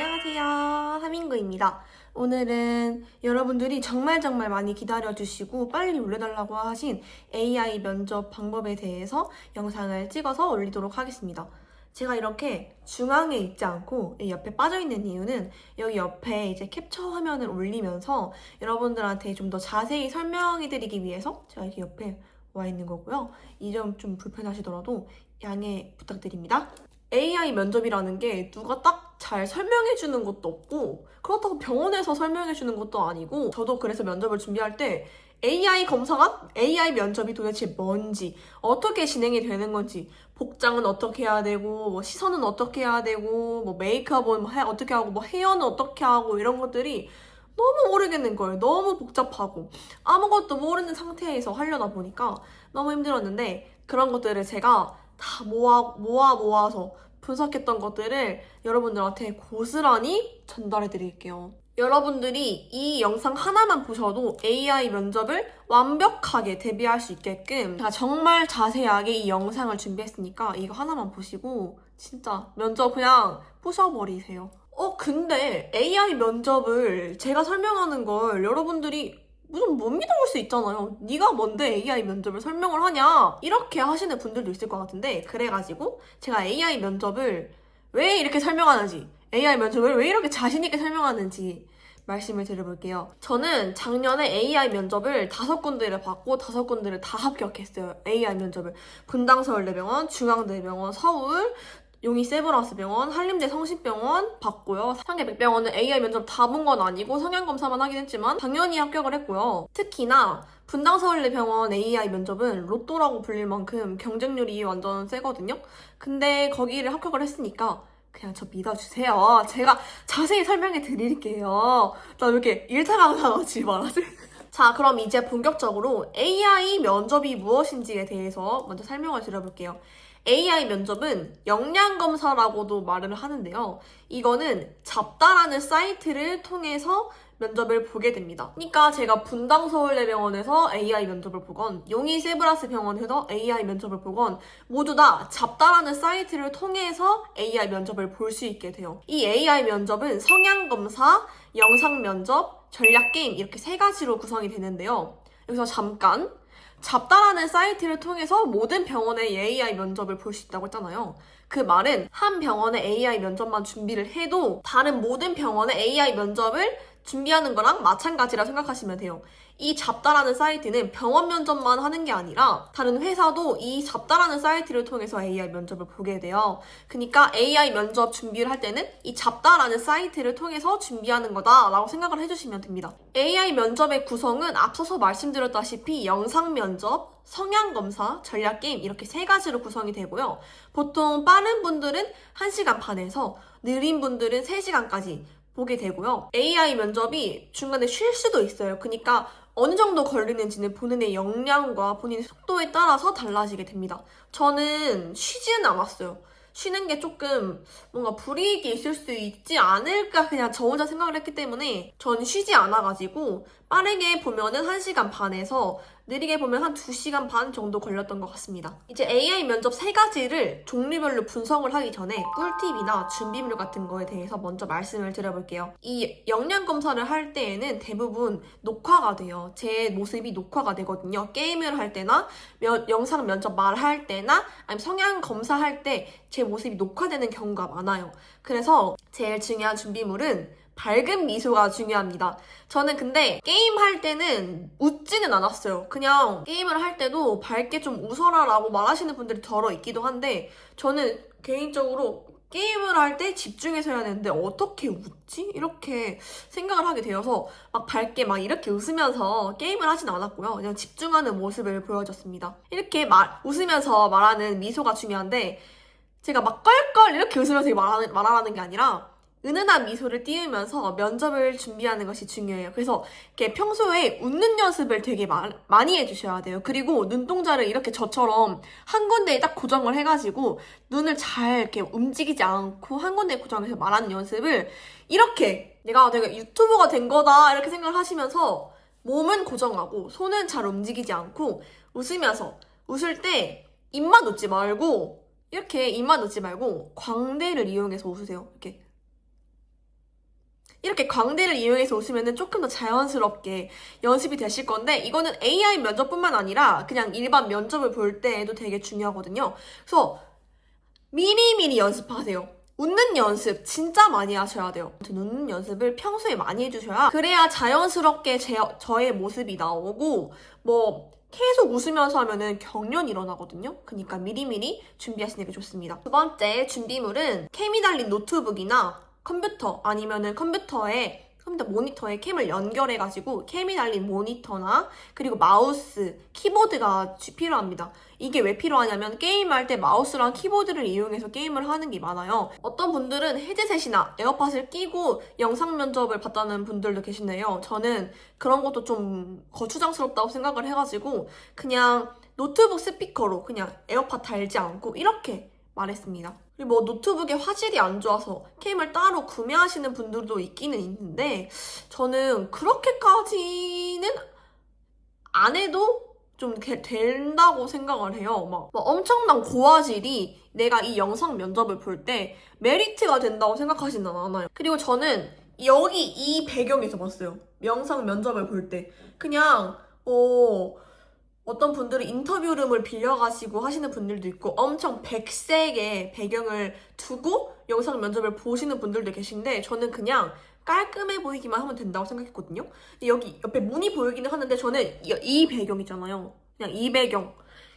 안녕하세요. 하민구입니다. 오늘은 여러분들이 정말 정말 많이 기다려주시고 빨리 올려달라고 하신 AI 면접 방법에 대해서 영상을 찍어서 올리도록 하겠습니다. 제가 이렇게 중앙에 있지 않고 이 옆에 빠져있는 이유는 여기 옆에 이제 캡처 화면을 올리면서 여러분들한테 좀 더 자세히 설명해드리기 위해서 제가 이렇게 옆에 와 있는 거고요. 이 점 좀 불편하시더라도 양해 부탁드립니다. AI 면접이라는 게 누가 딱 잘 설명해 주는 것도 없고 그렇다고 병원에서 설명해 주는 것도 아니고 저도 그래서 면접을 준비할 때 AI 검사관, AI 면접이 도대체 뭔지 어떻게 진행이 되는 건지 복장은 어떻게 해야 되고 뭐 시선은 어떻게 해야 되고 뭐 메이크업은 뭐 해- 어떻게 하고 뭐 헤어는 어떻게 하고 이런 것들이 너무 모르겠는 거예요. 너무 복잡하고 아무것도 모르는 상태에서 하려다 보니까 너무 힘들었는데 그런 것들을 제가 다 모아 모아 모아서 분석했던 것들을 여러분들한테 고스란히 전달해 드릴게요. 여러분들이 이 영상 하나만 보셔도 AI 면접을 완벽하게 대비할 수 있게끔 제가 정말 자세하게 이 영상을 준비했으니까 이거 하나만 보시고 진짜 면접 그냥 부셔버리세요. 어, 근데 AI 면접을 제가 설명하는 걸 여러분들이 무슨 못 믿어볼 수 있잖아요. 네가 뭔데 AI 면접을 설명을 하냐? 이렇게 하시는 분들도 있을 것 같은데 그래가지고 제가 AI 면접을 왜 이렇게 설명하는지 AI 면접을 왜 이렇게 자신있게 설명하는지 말씀을 드려볼게요. 저는 작년에 AI 면접을 다섯 군데를 받고 다섯 군데를 다 합격했어요. AI 면접을. 분당 서울대병원, 중앙대병원, 서울, 용의 세브란스병원, 한림대 성심병원 받고요. 상계 백병원은 AI 면접 다 본 건 아니고 성향검사만 하긴 했지만 당연히 합격을 했고요. 특히나 분당 서울대병원 AI 면접은 로또라고 불릴 만큼 경쟁률이 완전 세거든요. 근데 거기를 합격을 했으니까 그냥 저 믿어주세요. 제가 자세히 설명해 드릴게요. 나 왜 이렇게 일타 강사같이 말하지? 자, 그럼 이제 본격적으로 AI 면접이 무엇인지에 대해서 먼저 설명을 드려볼게요. AI 면접은 역량 검사라고도 말을 하는데요. 이거는 잡다라는 사이트를 통해서 면접을 보게 됩니다. 그러니까 제가 분당 서울대병원에서 AI 면접을 보건 용의 세브라스 병원에서 AI 면접을 보건 모두 다 잡다라는 사이트를 통해서 AI 면접을 볼 수 있게 돼요. 이 AI 면접은 성향 검사, 영상 면접, 전략 게임 이렇게 세 가지로 구성이 되는데요. 여기서 잠깐 잡다라는 사이트를 통해서 모든 병원의 AI 면접을 볼 수 있다고 했잖아요. 그 말은 한 병원의 AI 면접만 준비를 해도 다른 모든 병원의 AI 면접을 준비하는 거랑 마찬가지라 생각하시면 돼요. 이 잡다라는 사이트는 병원 면접만 하는 게 아니라 다른 회사도 이 잡다라는 사이트를 통해서 AI 면접을 보게 돼요. 그러니까 AI 면접 준비를 할 때는 이 잡다라는 사이트를 통해서 준비하는 거다라고 생각을 해주시면 됩니다. AI 면접의 구성은 앞서서 말씀드렸다시피 영상 면접, 성향 검사, 전략 게임 이렇게 세 가지로 구성이 되고요. 보통 빠른 분들은 1시간 반에서 느린 분들은 3시간까지 보게 되고요. AI 면접이 중간에 쉴 수도 있어요. 그러니까 어느 정도 걸리는지는 본인의 역량과 본인의 속도에 따라서 달라지게 됩니다. 저는 쉬지는 않았어요. 쉬는 게 조금 뭔가 불이익이 있을 수 있지 않을까 그냥 저 혼자 생각을 했기 때문에 전 쉬지 않아가지고 빠르게 보면은 1시간 반에서 느리게 보면 한 2시간 반 정도 걸렸던 것 같습니다. 이제 AI 면접 세 가지를 종류별로 분석을 하기 전에 꿀팁이나 준비물 같은 거에 대해서 먼저 말씀을 드려볼게요. 이 역량 검사를 할 때에는 대부분 녹화가 돼요. 제 모습이 녹화가 되거든요. 게임을 할 때나 면- 영상 면접 말할 때나 아니면 성향 검사할 때 제 모습이 녹화되는 경우가 많아요. 그래서 제일 중요한 준비물은 밝은 미소가 중요합니다. 저는 근데 게임 할 때는 웃지는 않았어요. 그냥 게임을 할 때도 밝게 좀 웃어라 라고 말하시는 분들이 덜어 있기도 한데 저는 개인적으로 게임을 할 때 집중해서 해야 되는데 어떻게 웃지? 이렇게 생각을 하게 되어서 막 밝게 막 이렇게 웃으면서 게임을 하진 않았고요. 그냥 집중하는 모습을 보여줬습니다. 이렇게 말, 웃으면서 말하는 미소가 중요한데 제가 막 껄껄 이렇게 웃으면서 말하는, 말하는 게 아니라 은은한 미소를 띄우면서 면접을 준비하는 것이 중요해요. 그래서 이렇게 평소에 웃는 연습을 되게 마- 많이 해주셔야 돼요. 그리고 눈동자를 이렇게 저처럼 한 군데에 딱 고정을 해가지고 눈을 잘 이렇게 움직이지 않고 한 군데에 고정해서 말하는 연습을 이렇게 내가 되게 유튜버가 된 거다 이렇게 생각을 하시면서 몸은 고정하고 손은 잘 움직이지 않고 웃으면서 웃을 때 입만 웃지 말고 이렇게 입만 웃지 말고 광대를 이용해서 웃으세요. 이렇게 이렇게 광대를 이용해서 오시면 조금 더 자연스럽게 연습이 되실 건데 이거는 AI 면접뿐만 아니라 그냥 일반 면접을 볼 때에도 되게 중요하거든요. 그래서 미리미리 연습하세요. 웃는 연습 진짜 많이 하셔야 돼요. 웃는 연습을 평소에 많이 해주셔야 그래야 자연스럽게 제, 저의 모습이 나오고 뭐 계속 웃으면서 하면은 경련이 일어나거든요. 그러니까 미리미리 준비하시는 게 좋습니다. 두 번째 준비물은 캠이 달린 노트북이나 컴퓨터 아니면은 컴퓨터에 컴퓨터 모니터에 캠을 연결해가지고 캠이 달린 모니터나 그리고 마우스, 키보드가 주- 필요합니다. 이게 왜 필요하냐면 게임할 때 마우스랑 키보드를 이용해서 게임을 하는 게 많아요. 어떤 분들은 헤드셋이나 에어팟을 끼고 영상 면접을 봤다는 분들도 계시네요. 저는 그런 것도 좀 거추장스럽다고 생각을 해가지고 그냥 노트북 스피커로 그냥 에어팟 달지 않고 이렇게 말했습니다. 그리고 뭐 노트북에 화질이 안 좋아서 게임을 따로 구매하시는 분들도 있기는 있는데 저는 그렇게까지는 안 해도 좀 게- 된다고 생각을 해요. 막, 막 엄청난 고화질이 내가 이 영상 면접을 볼 때 메리트가 된다고 생각하지는 않아요. 그리고 저는 여기 이 배경에서 봤어요. 영상 면접을 볼 때. 그냥, 어, 어떤 분들은 인터뷰룸을 빌려가시고 하시는 분들도 있고 엄청 백색의 배경을 두고 영상 면접을 보시는 분들도 계신데 저는 그냥 깔끔해 보이기만 하면 된다고 생각했거든요. 근데 여기 옆에 문이 보이기는 하는데 저는 이, 이 배경 있잖아요. 그냥 이 배경.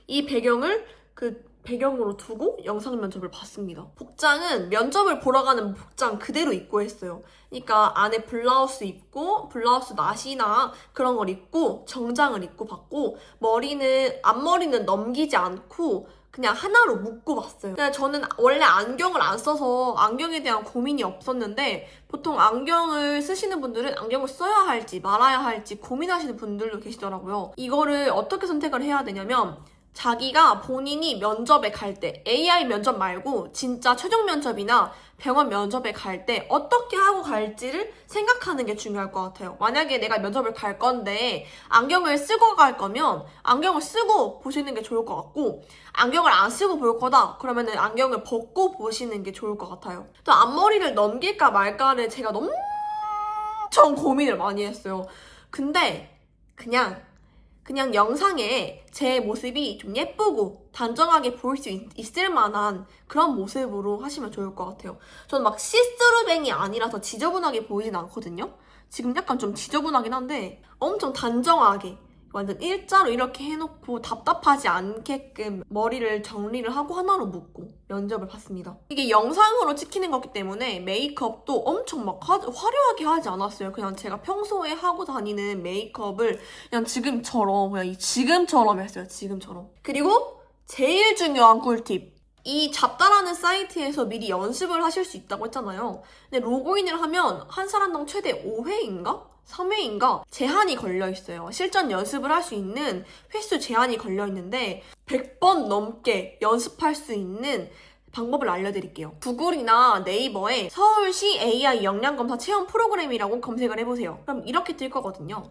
이 배경을 그 배경으로 두고 영상 면접을 봤습니다. 복장은 면접을 보러 가는 복장 그대로 입고 했어요. 그러니까 안에 블라우스 입고 블라우스 나시나 그런 걸 입고 정장을 입고 봤고 머리는 앞머리는 넘기지 않고 그냥 하나로 묶고 봤어요. 근데 저는 원래 안경을 안 써서 안경에 대한 고민이 없었는데 보통 안경을 쓰시는 분들은 안경을 써야 할지 말아야 할지 고민하시는 분들도 계시더라고요. 이거를 어떻게 선택을 해야 되냐면 자기가 본인이 면접에 갈 때 AI 면접 말고 진짜 최종 면접이나 병원 면접에 갈 때 어떻게 하고 갈지를 생각하는 게 중요할 것 같아요. 만약에 내가 면접을 갈 건데 안경을 쓰고 갈 거면 안경을 쓰고 보시는 게 좋을 것 같고 안경을 안 쓰고 볼 거다 그러면은 안경을 벗고 보시는 게 좋을 것 같아요. 또 앞머리를 넘길까 말까를 제가 엄청 고민을 많이 했어요. 근데 그냥 그냥 영상에 제 모습이 좀 예쁘고 단정하게 보일 수 있, 있을 만한 그런 모습으로 하시면 좋을 것 같아요. 저는 막 시스루뱅이 아니라서 지저분하게 보이진 않거든요. 지금 약간 좀 지저분하긴 한데 엄청 단정하게 완전 일자로 이렇게 해놓고 답답하지 않게끔 머리를 정리를 하고 하나로 묶고 면접을 봤습니다. 이게 영상으로 찍히는 거기 때문에 메이크업도 엄청 막 화, 화려하게 하지 않았어요. 그냥 제가 평소에 하고 다니는 메이크업을 그냥 지금처럼 그냥 이 지금처럼 했어요. 지금처럼. 그리고 제일 중요한 꿀팁. 이 잡다라는 사이트에서 미리 연습을 하실 수 있다고 했잖아요. 근데 로그인을 하면 한 사람당 최대 5회인가? 3회인가? 제한이 걸려 있어요. 실전 연습을 할 수 있는 횟수 제한이 걸려 있는데 100번 넘게 연습할 수 있는 방법을 알려드릴게요. 구글이나 네이버에 서울시 AI 역량검사 체험 프로그램이라고 검색을 해보세요. 그럼 이렇게 뜰 거거든요.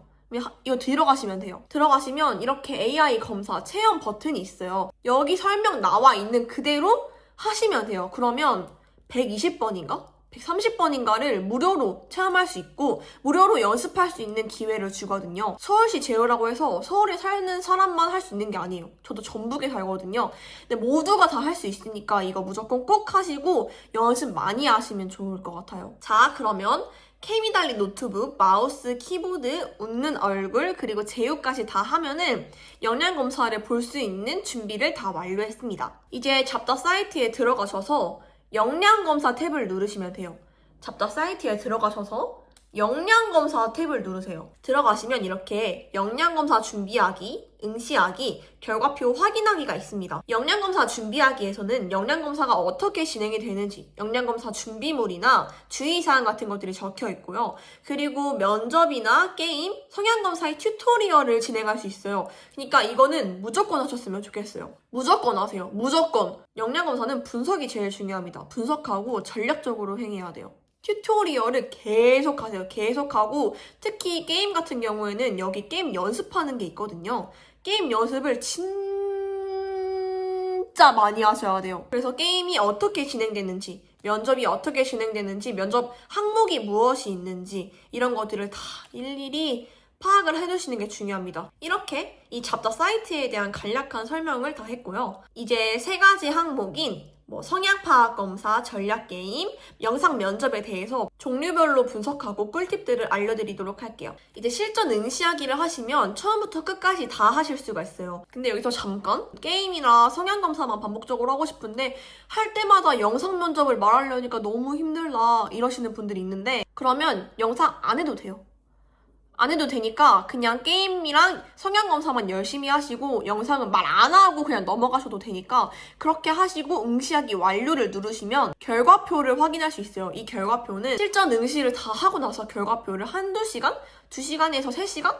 이거 들어가시면 돼요. 들어가시면 이렇게 AI 검사 체험 버튼이 있어요. 여기 설명 나와 있는 그대로 하시면 돼요. 그러면 120번인가? 130번인가를 무료로 체험할 수 있고 무료로 연습할 수 있는 기회를 주거든요. 서울시 제어라고 해서 서울에 사는 사람만 할 수 있는 게 아니에요. 저도 전북에 살거든요. 근데 모두가 다 할 수 있으니까 이거 무조건 꼭 하시고 연습 많이 하시면 좋을 것 같아요. 자, 그러면 달린 노트북, 마우스, 키보드, 웃는 얼굴, 그리고 제휴까지 다 하면은 영양검사를 볼 수 있는 준비를 다 완료했습니다. 이제 잡다 사이트에 들어가셔서 영양검사 탭을 누르시면 돼요. 잡다 사이트에 들어가셔서 영양검사 탭을 누르세요. 들어가시면 이렇게 영양검사 준비하기, 응시하기, 결과표 확인하기가 있습니다. 영양검사 준비하기에서는 영양검사가 어떻게 진행이 되는지, 영양검사 준비물이나 주의사항 같은 것들이 적혀 있고요. 그리고 면접이나 게임, 성향검사의 튜토리얼을 진행할 수 있어요. 그러니까 이거는 무조건 하셨으면 좋겠어요. 무조건 하세요. 무조건. 영양검사는 분석이 제일 중요합니다. 분석하고 전략적으로 행해야 돼요. 튜토리얼을 계속 하세요. 계속 하고 특히 게임 같은 경우에는 여기 게임 연습하는 게 있거든요. 게임 연습을 진짜 많이 하셔야 돼요. 그래서 게임이 어떻게 진행되는지 면접이 어떻게 진행되는지, 면접 항목이 무엇이 있는지, 이런 것들을 다 일일이 파악을 해두시는 게 중요합니다. 이렇게 이 잡다 사이트에 대한 간략한 설명을 다 했고요. 이제 세 가지 항목인 뭐 성향 파악 검사, 전략 게임, 영상 면접에 대해서 종류별로 분석하고 꿀팁들을 알려드리도록 할게요. 이제 실전 응시하기를 하시면 처음부터 끝까지 다 하실 수가 있어요. 근데 여기서 잠깐 게임이나 성향 검사만 반복적으로 하고 싶은데 할 때마다 영상 면접을 말하려니까 너무 힘들다 이러시는 분들이 있는데 그러면 영상 안 해도 돼요. 안 해도 되니까 그냥 게임이랑 성향 검사만 열심히 하시고 영상은 말 안 하고 그냥 넘어가셔도 되니까 그렇게 하시고 응시하기 완료를 누르시면 결과표를 확인할 수 있어요. 이 결과표는 실전 응시를 다 하고 나서 결과표를 한두 시간? 두 시간에서 세 시간?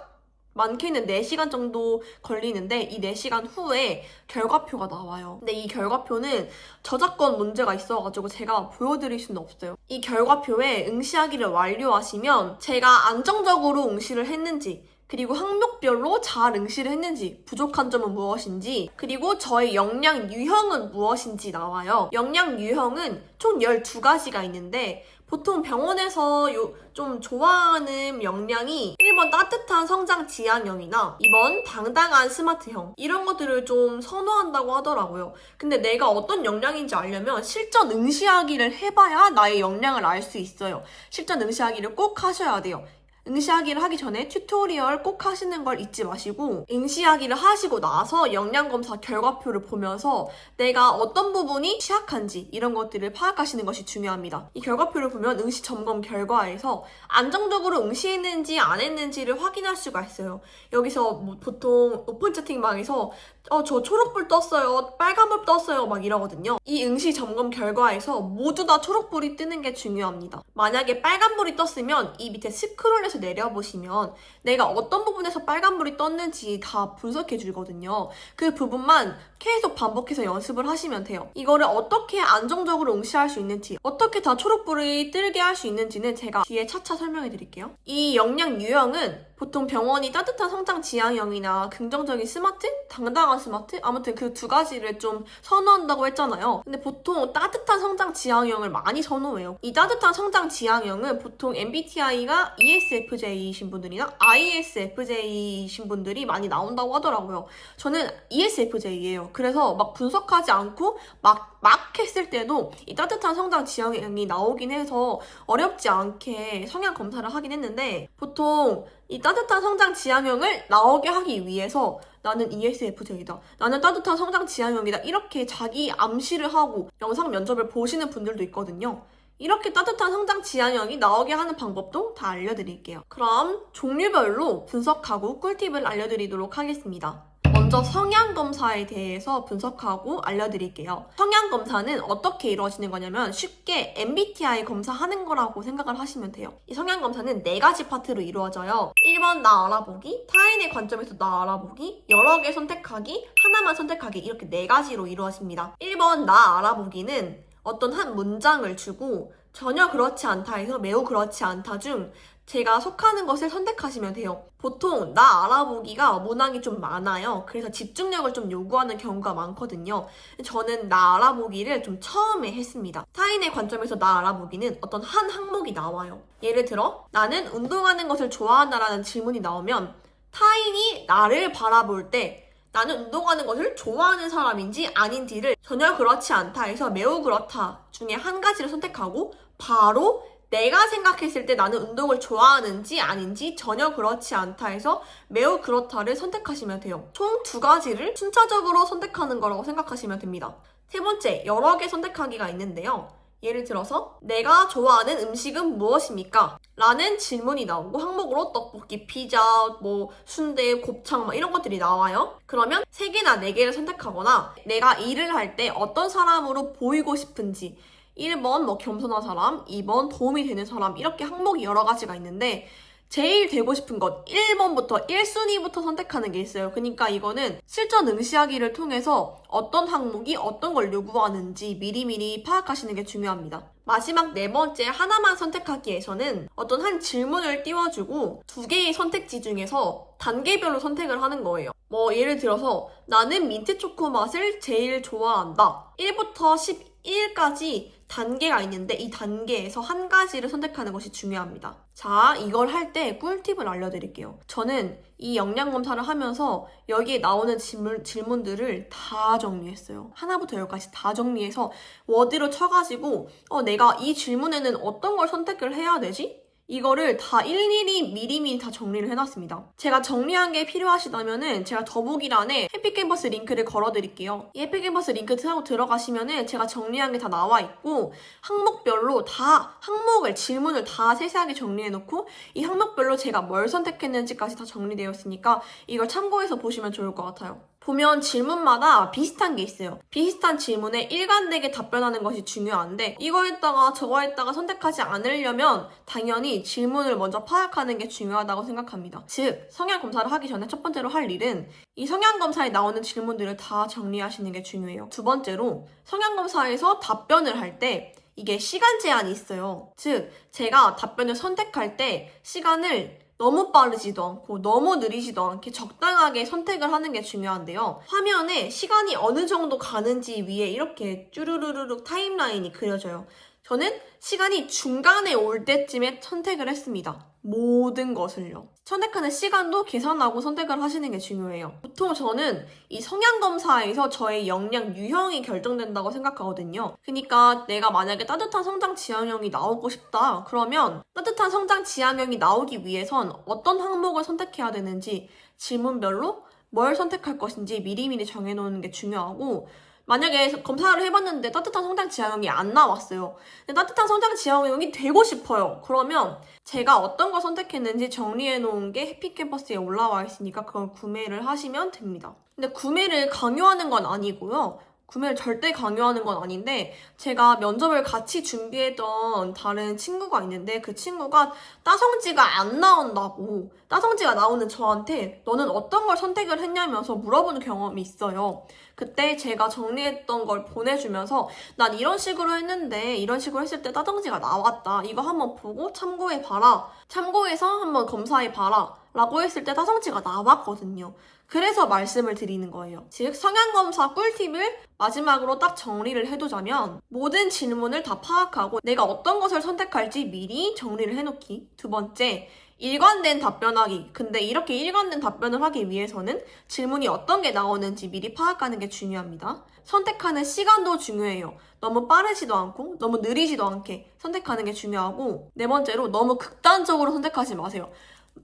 많게는 4시간 정도 걸리는데 이 4시간 후에 결과표가 나와요. 근데 이 결과표는 저작권 문제가 있어가지고 제가 보여드릴 수는 없어요. 이 결과표에 응시하기를 완료하시면 제가 안정적으로 응시를 했는지 그리고 항목별로 잘 응시를 했는지, 부족한 점은 무엇인지, 그리고 저의 역량 유형은 무엇인지 나와요. 역량 유형은 총 12가지가 있는데, 보통 병원에서 요, 좀 좋아하는 역량이 1번 따뜻한 성장 지향형이나 2번 당당한 스마트형 이런 것들을 좀 선호한다고 하더라고요. 근데 내가 어떤 역량인지 알려면 실전 응시하기를 해봐야 나의 역량을 알 수 있어요. 실전 응시하기를 꼭 하셔야 돼요. 응시하기를 하기 전에 튜토리얼 꼭 하시는 걸 잊지 마시고 응시하기를 하시고 나서 역량검사 결과표를 보면서 내가 어떤 부분이 취약한지 이런 것들을 파악하시는 것이 중요합니다. 이 결과표를 보면 응시 점검 결과에서 안정적으로 응시했는지 안 했는지를 확인할 수가 있어요. 여기서 뭐 보통 오픈 채팅방에서 어, 저 초록불 떴어요. 빨간불 떴어요. 막 이러거든요. 이 응시 점검 결과에서 모두 다 초록불이 뜨는 게 중요합니다. 만약에 빨간불이 떴으면 이 밑에 스크롤해서 내려보시면 내가 어떤 부분에서 빨간불이 떴는지 다 분석해 주거든요. 그 부분만 계속 반복해서 연습을 하시면 돼요. 이거를 어떻게 안정적으로 응시할 수 있는지, 어떻게 다 초록불이 뜨게 할 수 있는지는 제가 뒤에 차차 설명해 드릴게요. 이 역량 유형은 보통 병원이 따뜻한 성장 지향형이나 긍정적인 스마트, 당당한 스마트, 아무튼 그 두 가지를 좀 선호한다고 했잖아요. 근데 보통 따뜻한 성장 지향형을 많이 선호해요. 이 따뜻한 성장 지향형은 보통 MBTI가 ESFJ이신 분들이나 ISFJ이신 분들이 많이 나온다고 하더라고요. 저는 ESFJ예요. 그래서 막 분석하지 않고 막, 막 했을 때도 이 따뜻한 성장 지향형이 나오긴 해서 어렵지 않게 성향 검사를 하긴 했는데 보통 이 따뜻한 성장 지향형을 나오게 하기 위해서 나는 ESFJ다. 나는 따뜻한 성장 지향형이다. 이렇게 자기 암시를 하고 영상 면접을 보시는 분들도 있거든요. 이렇게 따뜻한 성장 지향형이 나오게 하는 방법도 다 알려드릴게요. 그럼 종류별로 분석하고 꿀팁을 알려드리도록 하겠습니다. 먼저 성향 검사에 대해서 분석하고 알려드릴게요. 성향 검사는 어떻게 이루어지는 거냐면 쉽게 MBTI 검사하는 거라고 생각을 하시면 돼요. 이 성향 검사는 네 가지 파트로 이루어져요. 1번 나 알아보기, 타인의 관점에서 나 알아보기, 여러 개 선택하기, 하나만 선택하기 이렇게 네 가지로 이루어집니다. 1번 나 알아보기는 어떤 한 문장을 주고 전혀 그렇지 않다 에서 매우 그렇지 않다 중 제가 속하는 것을 선택하시면 돼요. 보통 나 알아보기가 문항이 좀 많아요. 그래서 집중력을 좀 요구하는 경우가 많거든요. 저는 나 알아보기를 좀 처음에 했습니다. 타인의 관점에서 나 알아보기는 어떤 한 항목이 나와요. 예를 들어 나는 운동하는 것을 좋아한다라는 질문이 나오면 타인이 나를 바라볼 때 나는 운동하는 것을 좋아하는 사람인지 아닌지를 전혀 그렇지 않다 해서 매우 그렇다 중에 한 가지를 선택하고 바로 내가 생각했을 때 나는 운동을 좋아하는지 아닌지 전혀 그렇지 않다 해서 매우 그렇다를 선택하시면 돼요. 총 두 가지를 순차적으로 선택하는 거라고 생각하시면 됩니다. 세 번째, 여러 개 선택하기가 있는데요. 예를 들어서 내가 좋아하는 음식은 무엇입니까? 라는 질문이 나오고 항목으로 떡볶이, 피자, 뭐 순대, 곱창 막 이런 것들이 나와요. 그러면 세 개나 네 개를 선택하거나 내가 일을 할 때 어떤 사람으로 보이고 싶은지 1번 뭐 겸손한 사람, 2번 도움이 되는 사람 이렇게 항목이 여러 가지가 있는데 제일 되고 싶은 것 1번부터 1순위부터 선택하는 게 있어요. 그러니까 이거는 실전 응시하기를 통해서 어떤 항목이 어떤 걸 요구하는지 미리미리 파악하시는 게 중요합니다. 마지막 네 번째 하나만 선택하기에서는 어떤 한 질문을 띄워주고 두 개의 선택지 중에서 단계별로 선택을 하는 거예요. 뭐 예를 들어서 나는 민트 초코 맛을 제일 좋아한다. 1부터 11까지 단계가 있는데 이 단계에서 한 가지를 선택하는 것이 중요합니다. 자, 이걸 할 때 꿀팁을 알려드릴게요. 저는 이 역량 검사를 하면서 여기에 나오는 질문, 질문들을 다 정리했어요. 하나부터 열까지 다 정리해서 워드로 쳐가지고 어, 내가 이 질문에는 어떤 걸 선택을 해야 되지? 이거를 다 일일이 미리미리 다 정리를 해놨습니다. 제가 정리한 게 필요하시다면은 제가 더보기란에 해피캔버스 링크를 걸어드릴게요. 이 해피캔버스 링크 타고 들어가시면은 제가 정리한 게 다 나와 있고 항목별로 다 항목을 질문을 다 세세하게 정리해놓고 이 항목별로 제가 뭘 선택했는지까지 다 정리되어 있으니까 이걸 참고해서 보시면 좋을 것 같아요. 보면 질문마다 비슷한 게 있어요. 비슷한 질문에 일관되게 답변하는 것이 중요한데 이거 했다가 저거 했다가 선택하지 않으려면 당연히 질문을 먼저 파악하는 게 중요하다고 생각합니다. 즉, 성향 검사를 하기 전에 첫 번째로 할 일은 이 성향 검사에 나오는 질문들을 다 정리하시는 게 중요해요. 두 번째로 성향 검사에서 답변을 할때 이게 시간 제한이 있어요. 즉, 제가 답변을 선택할 때 시간을 너무 빠르지도 않고 너무 느리지도 않게 적당하게 선택을 하는 게 중요한데요. 화면에 시간이 어느 정도 가는지 위에 이렇게 쭈루루루룩 타임라인이 그려져요. 저는 시간이 중간에 올 때쯤에 선택을 했습니다. 모든 것을요. 선택하는 시간도 계산하고 선택을 하시는 게 중요해요. 보통 저는 이 성향 검사에서 저의 역량 유형이 결정된다고 생각하거든요. 그러니까 내가 만약에 따뜻한 성장 지향형이 나오고 싶다. 그러면 따뜻한 성장 지향형이 나오기 위해선 어떤 항목을 선택해야 되는지 질문별로 뭘 선택할 것인지 미리미리 정해놓는 게 중요하고 만약에 검사를 해봤는데 따뜻한 성장 지향형이 안 나왔어요. 근데 따뜻한 성장 지향형이 되고 싶어요. 그러면 제가 어떤 걸 선택했는지 정리해 놓은 게 해피캠퍼스에 올라와 있으니까 그걸 구매를 하시면 됩니다. 근데 구매를 강요하는 건 아니고요. 구매를 절대 강요하는 건 아닌데 제가 면접을 같이 준비했던 다른 친구가 있는데 그 친구가 따성지가 안 나온다고 따성지가 나오는 저한테 너는 어떤 걸 선택을 했냐면서 물어보는 경험이 있어요. 그때 제가 정리했던 걸 보내주면서 난 이런 식으로 했는데 이런 식으로 했을 때 따성지가 나왔다. 이거 한번 보고 참고해 봐라. 참고해서 한번 검사해 봐라. 라고 했을 때 따성지가 나왔거든요. 그래서 말씀을 드리는 거예요. 즉, 성향검사 꿀팁을 마지막으로 딱 정리를 해두자면 모든 질문을 다 파악하고 내가 어떤 것을 선택할지 미리 정리를 해놓기. 두 번째, 일관된 답변하기. 근데 이렇게 일관된 답변을 하기 위해서는 질문이 어떤 게 나오는지 미리 파악하는 게 중요합니다. 선택하는 시간도 중요해요. 너무 빠르지도 않고 너무 느리지도 않게 선택하는 게 중요하고 네 번째로 너무 극단적으로 선택하지 마세요.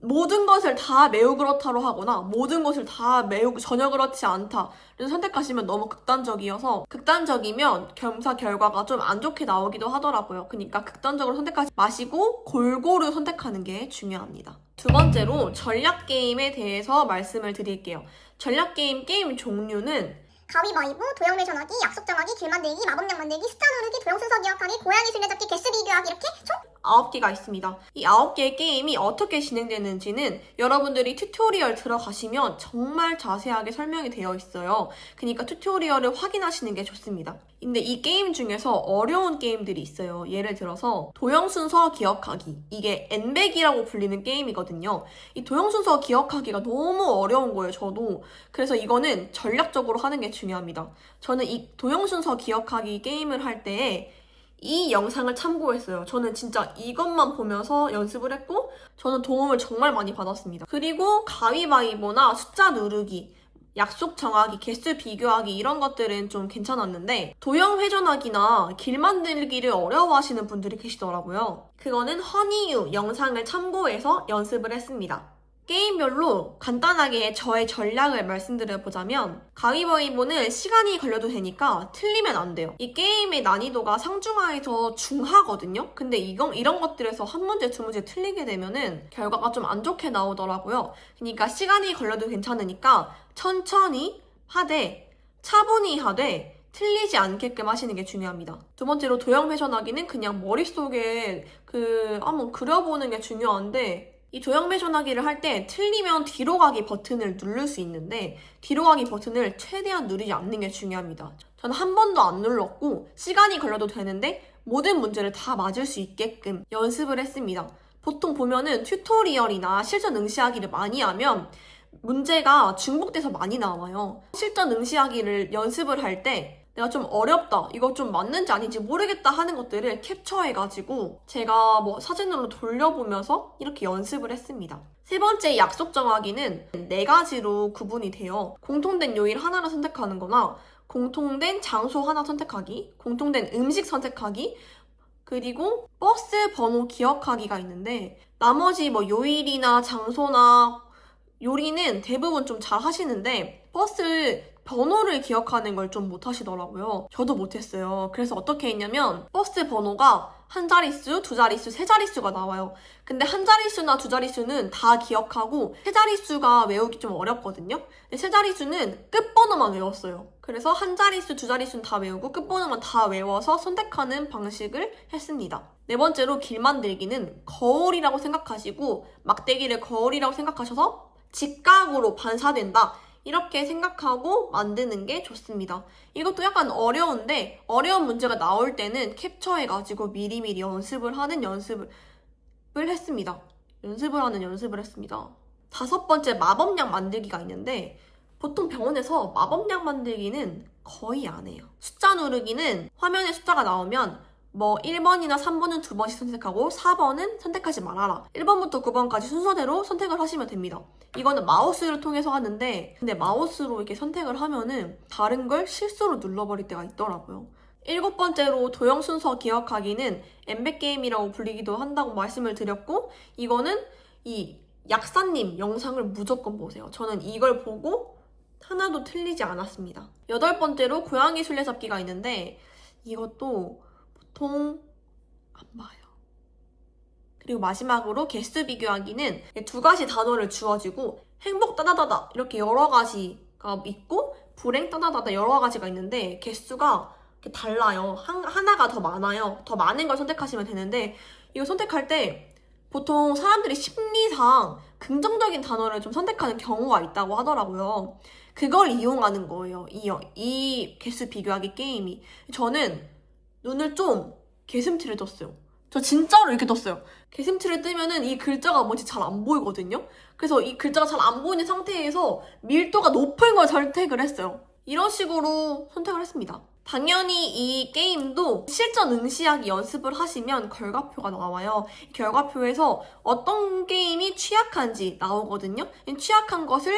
모든 것을 다 매우 그렇다로 하거나 모든 것을 다 매우 전혀 그렇지 않다 를 선택하시면 너무 극단적이어서 극단적이면 검사 결과가 좀 안 좋게 나오기도 하더라고요. 그러니까 극단적으로 선택하지 마시고 골고루 선택하는 게 중요합니다. 두 번째로 전략 게임에 대해서 말씀을 드릴게요. 전략 게임 게임 종류는 가위바위보, 도형매 전화기, 약속 정하기, 길 만들기, 마법약 만들기, 숫자 누르기, 도형 순서 기억하기, 고양이 술래잡기, 개수 비교하기 이렇게 총 9개가 있습니다. 이 9개의 게임이 어떻게 진행되는지는 여러분들이 튜토리얼 들어가시면 정말 자세하게 설명이 되어 있어요. 그러니까 튜토리얼을 확인하시는 게 좋습니다. 근데 이 게임 중에서 어려운 게임들이 있어요. 예를 들어서 도형 순서 기억하기. 이게 엔백이라고 불리는 게임이거든요. 이 도형 순서 기억하기가 너무 어려운 거예요, 저도. 그래서 이거는 전략적으로 하는 게 중요합니다. 저는 이 도형 순서 기억하기 게임을 할 때에 이 영상을 참고했어요. 저는 진짜 이것만 보면서 연습을 했고, 저는 도움을 정말 많이 받았습니다. 그리고 가위바위보나 숫자 누르기, 약속 정하기, 개수 비교하기 이런 것들은 좀 괜찮았는데 도형 회전하기나 길 만들기를 어려워하시는 분들이 계시더라고요. 그거는 허니유 영상을 참고해서 연습을 했습니다. 게임별로 간단하게 저의 전략을 말씀드려보자면 가위바위보는 시간이 걸려도 되니까 틀리면 안 돼요. 이 게임의 난이도가 상중하에서 중하거든요. 근데 이건 이런 것들에서 한 문제 두 문제 틀리게 되면은 결과가 좀 안 좋게 나오더라고요. 그러니까 시간이 걸려도 괜찮으니까 천천히 하되 차분히 하되 틀리지 않게끔 하시는 게 중요합니다. 두 번째로 도형 회전하기는 그냥 머릿속에 그 한번 그려보는 게 중요한데 이 도형 회전하기를 할 때 틀리면 뒤로 가기 버튼을 누를 수 있는데 뒤로 가기 버튼을 최대한 누르지 않는 게 중요합니다. 저는 한 번도 안 눌렀고 시간이 걸려도 되는데 모든 문제를 다 맞을 수 있게끔 연습을 했습니다. 보통 보면은 튜토리얼이나 실전 응시하기를 많이 하면 문제가 중복돼서 많이 나와요. 실전 응시하기를 연습을 할 때 내가 좀 어렵다, 이거 좀 맞는지 아닌지 모르겠다 하는 것들을 캡처해가지고 제가 뭐 사진으로 돌려보면서 이렇게 연습을 했습니다. 세 번째 약속 정하기는 네 가지로 구분이 돼요. 공통된 요일 하나를 선택하는 거나 공통된 장소 하나 선택하기, 공통된 음식 선택하기, 그리고 버스 번호 기억하기가 있는데 나머지 뭐 요일이나 장소나 요리는 대부분 좀 잘 하시는데 버스 번호를 기억하는 걸 좀 못 하시더라고요. 저도 못했어요. 그래서 어떻게 했냐면 버스 번호가 한 자릿수, 두 자릿수, 세 자릿수가 나와요. 근데 한 자릿수나 두 자릿수는 다 기억하고 세 자릿수가 외우기 좀 어렵거든요. 근데 세 자릿수는 끝번호만 외웠어요. 그래서 한 자릿수, 두 자릿수는 다 외우고 끝번호만 다 외워서 선택하는 방식을 했습니다. 네 번째로 길 만들기는 거울이라고 생각하시고 막대기를 거울이라고 생각하셔서 직각으로 반사된다. 이렇게 생각하고 만드는 게 좋습니다. 이것도 약간 어려운데 어려운 문제가 나올 때는 캡처해가지고 미리미리 연습을 하는 연습을 했습니다. 연습을 하는 연습을 했습니다. 다섯 번째 마법약 만들기가 있는데 보통 병원에서 마법약 만들기는 거의 안 해요. 숫자 누르기는 화면에 숫자가 나오면 뭐 1번이나 3번은 두 번씩 선택하고 4번은 선택하지 말아라. 1번부터 9번까지 순서대로 선택을 하시면 됩니다. 이거는 마우스를 통해서 하는데 근데 마우스로 이렇게 선택을 하면은 다른 걸 실수로 눌러버릴 때가 있더라고요. 일곱 번째로 도형 순서 기억하기는 엠베 게임이라고 불리기도 한다고 말씀을 드렸고 이거는 이 약사님 영상을 무조건 보세요. 저는 이걸 보고 하나도 틀리지 않았습니다. 여덟 번째로 고양이 술래잡기가 있는데 이것도 보통 안 봐요. 그리고 마지막으로 개수 비교하기는 두 가지 단어를 주어지고 행복 따다다다 이렇게 여러 가지가 있고 불행 따다다다 여러 가지가 있는데 개수가 달라요. 한, 하나가 더 많아요. 더 많은 걸 선택하시면 되는데 이거 선택할 때 보통 사람들이 심리상 긍정적인 단어를 좀 선택하는 경우가 있다고 하더라고요. 그걸 이용하는 거예요. 이, 이 개수 비교하기 게임이. 저는 눈을 좀 개슴틀에 떴어요. 저 진짜로 이렇게 떴어요. 개슴틀을 뜨면은 이 글자가 뭔지 잘 안 보이거든요. 그래서 이 글자가 잘 안 보이는 상태에서 밀도가 높은 걸 선택을 했어요. 이런 식으로 선택을 했습니다. 당연히 이 게임도 실전 응시하기 연습을 하시면 결과표가 나와요. 이 결과표에서 어떤 게임이 취약한지 나오거든요. 이 취약한 것을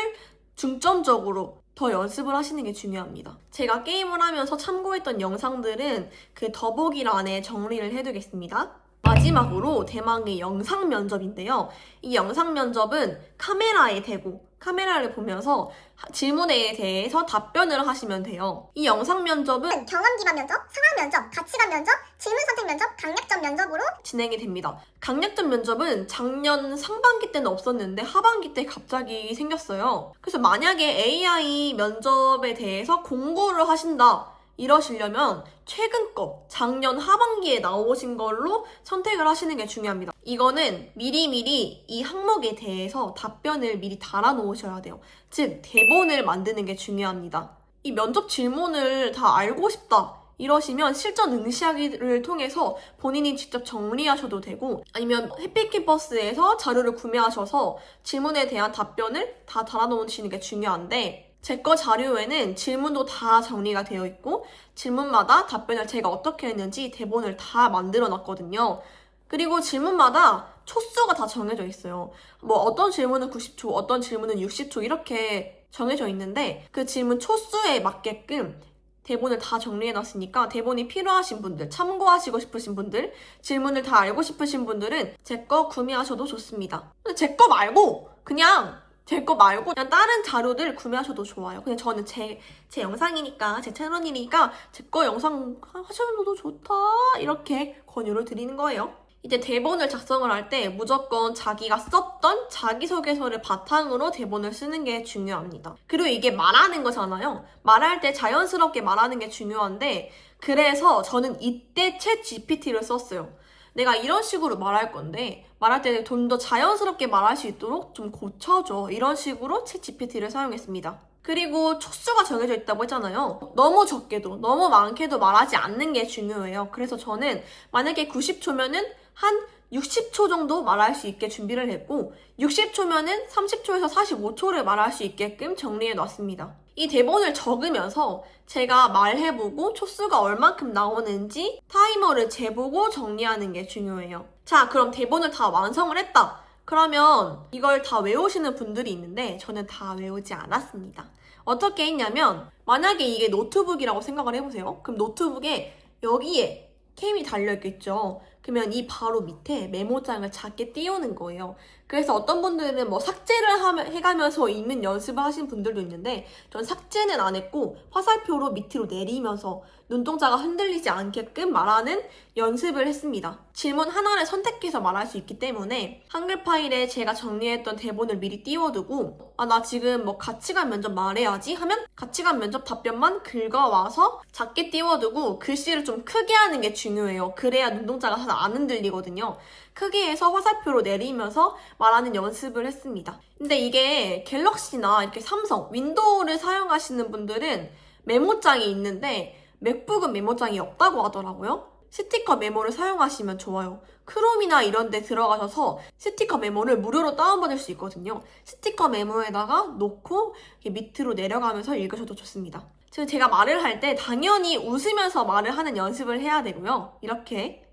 중점적으로 더 연습을 하시는 게 중요합니다. 제가 게임을 하면서 참고했던 영상들은 그 더보기란에 정리를 해두겠습니다. 마지막으로 대망의 영상 면접인데요. 이 영상 면접은 카메라에 대고 카메라를 보면서 질문에 대해서 답변을 하시면 돼요. 이 영상 면접은 경험 기반 면접, 상황 면접, 가치관 면접, 질문 선택 면접, 강약점 면접으로 진행이 됩니다. 강약점 면접은 작년 상반기 때는 없었는데 하반기 때 갑자기 생겼어요. 그래서 만약에 AI 면접에 대해서 공고를 하신다. 이러시려면 최근 거, 작년 하반기에 나오신 걸로 선택을 하시는 게 중요합니다. 이거는 미리미리 이 항목에 대해서 답변을 미리 달아 놓으셔야 돼요. 즉, 대본을 만드는 게 중요합니다. 이 면접 질문을 다 알고 싶다. 이러시면 실전 응시하기를 통해서 본인이 직접 정리하셔도 되고 아니면 해피캠퍼스에서 자료를 구매하셔서 질문에 대한 답변을 다 달아놓으시는 게 중요한데 제 거 자료에는 질문도 다 정리가 되어 있고 질문마다 답변을 제가 어떻게 했는지 대본을 다 만들어 놨거든요. 그리고 질문마다 초수가 다 정해져 있어요. 뭐 어떤 질문은 90초, 어떤 질문은 60초 이렇게 정해져 있는데 그 질문 초수에 맞게끔 대본을 다 정리해 놨으니까 대본이 필요하신 분들, 참고하시고 싶으신 분들, 질문을 다 알고 싶으신 분들은 제 거 구매하셔도 좋습니다. 제 거 말고 그냥 제 거 말고 그냥 다른 자료들 구매하셔도 좋아요. 그냥 저는 제, 제 영상이니까, 제 채널이니까 제 거 영상 하셔도 좋다. 이렇게 권유를 드리는 거예요. 이제 대본을 작성을 할 때 무조건 자기가 썼던 자기소개서를 바탕으로 대본을 쓰는 게 중요합니다. 그리고 이게 말하는 거잖아요. 말할 때 자연스럽게 말하는 게 중요한데, 그래서 저는 이때 챗 GPT를 썼어요. 내가 이런 식으로 말할 건데 말할 때 좀 더 자연스럽게 말할 수 있도록 좀 고쳐줘. 이런 식으로 챗 GPT를 사용했습니다. 그리고 초수가 정해져 있다고 했잖아요. 너무 적게도 너무 많게도 말하지 않는 게 중요해요. 그래서 저는 만약에 90초면은 한 60초 정도 말할 수 있게 준비를 했고 60초면은 30초에서 45초를 말할 수 있게끔 정리해 놨습니다. 이 대본을 적으면서 제가 말해보고 초수가 얼만큼 나오는지 타이머를 재보고 정리하는 게 중요해요. 자, 그럼 대본을 다 완성을 했다. 그러면 이걸 다 외우시는 분들이 있는데 저는 다 외우지 않았습니다. 어떻게 했냐면 만약에 이게 노트북이라고 생각을 해보세요. 그럼 노트북에 여기에 캠이 달려있겠죠. 그러면 이 바로 밑에 메모장을 작게 띄우는 거예요. 그래서 어떤 분들은 뭐 삭제를 해가면서 읽는 연습을 하신 분들도 있는데 전 삭제는 안 했고 화살표로 밑으로 내리면서 눈동자가 흔들리지 않게끔 말하는 연습을 했습니다. 질문 하나를 선택해서 말할 수 있기 때문에 한글 파일에 제가 정리했던 대본을 미리 띄워두고 아 나 지금 뭐 가치관 면접 말해야지 하면 가치관 면접 답변만 긁어와서 작게 띄워두고 글씨를 좀 크게 하는 게 중요해요. 그래야 눈동자가 잘안 흔들리거든요. 크게 해서 화살표로 내리면서 말하는 연습을 했습니다. 근데 이게 갤럭시나 이렇게 삼성, 윈도우를 사용하시는 분들은 메모장이 있는데 맥북은 메모장이 없다고 하더라고요. 스티커 메모를 사용하시면 좋아요. 크롬이나 이런 데 들어가셔서 스티커 메모를 무료로 다운받을 수 있거든요. 스티커 메모에다가 놓고 밑으로 내려가면서 읽으셔도 좋습니다. 지금 제가 말을 할 때 당연히 웃으면서 말을 하는 연습을 해야 되고요. 이렇게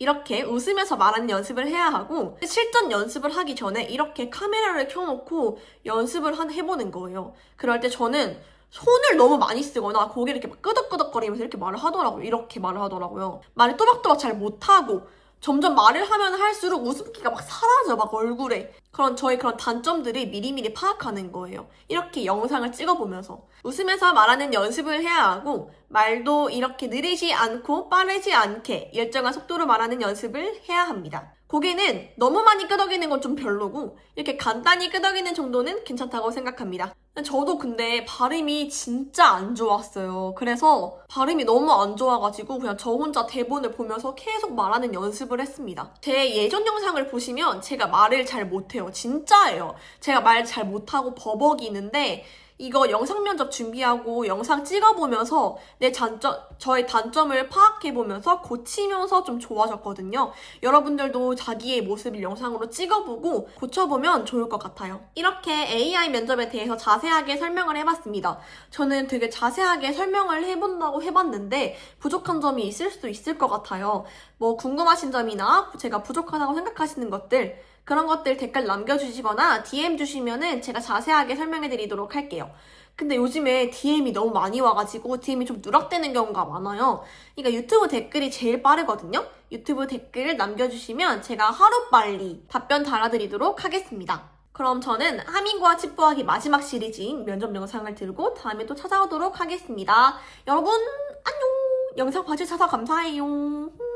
이렇게 웃으면서 말하는 연습을 해야 하고 실전 연습을 하기 전에 이렇게 카메라를 켜놓고 연습을 한 해보는 거예요. 그럴 때 저는 손을 너무 많이 쓰거나 고개를 이렇게 막 끄덕끄덕거리면서 이렇게 말을 하더라고요. 이렇게 말을 하더라고요. 말을 또박또박 잘 못하고 점점 말을 하면 할수록 웃음기가 막 사라져 막 얼굴에 그런 저의 그런 단점들을 미리미리 파악하는 거예요. 이렇게 영상을 찍어보면서 웃으면서 말하는 연습을 해야 하고 말도 이렇게 느리지 않고 빠르지 않게 일정한 속도로 말하는 연습을 해야 합니다. 고개는 너무 많이 끄덕이는 건 좀 별로고 이렇게 간단히 끄덕이는 정도는 괜찮다고 생각합니다. 저도 근데 발음이 진짜 안 좋았어요. 그래서 발음이 너무 안 좋아가지고 그냥 저 혼자 대본을 보면서 계속 말하는 연습을 했습니다. 제 예전 영상을 보시면 제가 말을 잘 못해요. 진짜예요. 제가 말 잘 못하고 버벅이는데 이거 영상 면접 준비하고 영상 찍어보면서 내 단점, 저의 단점을 파악해보면서 고치면서 좀 좋아졌거든요. 여러분들도 자기의 모습을 영상으로 찍어보고 고쳐보면 좋을 것 같아요. 이렇게 AI 면접에 대해서 자세하게 설명을 해봤습니다. 저는 되게 자세하게 설명을 해본다고 해봤는데 부족한 점이 있을 수도 있을 것 같아요. 뭐 궁금하신 점이나 제가 부족하다고 생각하시는 것들 그런 것들 댓글 남겨주시거나 DM 주시면은 제가 자세하게 설명해 드리도록 할게요. 근데 요즘에 DM이 너무 많이 와가지고 DM이 좀 누락되는 경우가 많아요. 그러니까 유튜브 댓글이 제일 빠르거든요. 유튜브 댓글 남겨주시면 제가 하루빨리 답변 달아드리도록 하겠습니다. 그럼 저는 하민과 칩부하기 마지막 시리즈인 면접 영상을 들고 다음에 또 찾아오도록 하겠습니다. 여러분 안녕! 영상 봐주셔서 감사해요.